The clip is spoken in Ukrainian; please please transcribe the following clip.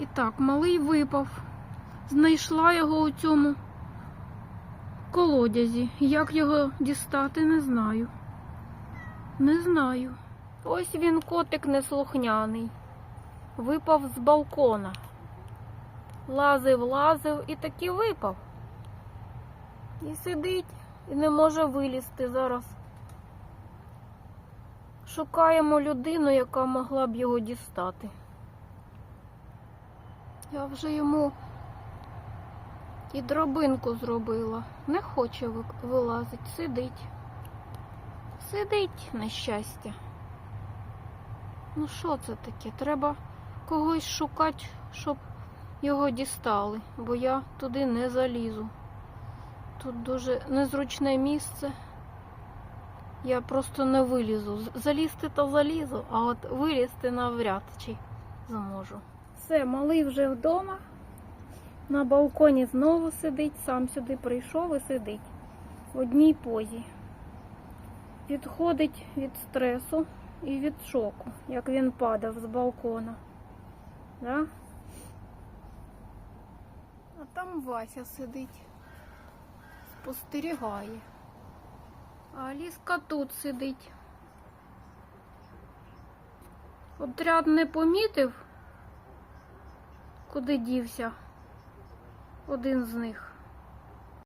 І так, малий випав. Знайшла його у цьому колодязі. Як його дістати, не знаю. Не знаю. Ось він котик неслухняний. Випав з балкона. Лазив, лазив і таки випав. І сидить, і не може вилізти зараз. Шукаємо людину, яка могла б його дістати. Я вже йому і дробинку зробила. Не хоче ви- вилазить, сидить. Сидить нещастя. Ну що це таке? Треба когось шукати, щоб його дістали, бо я туди не залізу. Тут дуже незручне місце. Я просто не вилізу. Залізти то залізу, а от вилізти навряд чи зможу. Все, малий вже вдома. На балконі знову сидить, сам сюди прийшов і сидить в одній позі. Відходить від стресу і від шоку, як він падав з балкона. Да? А там Вася сидить, спостерігає. А Аліска тут сидить. Отряд не помітив, куди дівся один з них.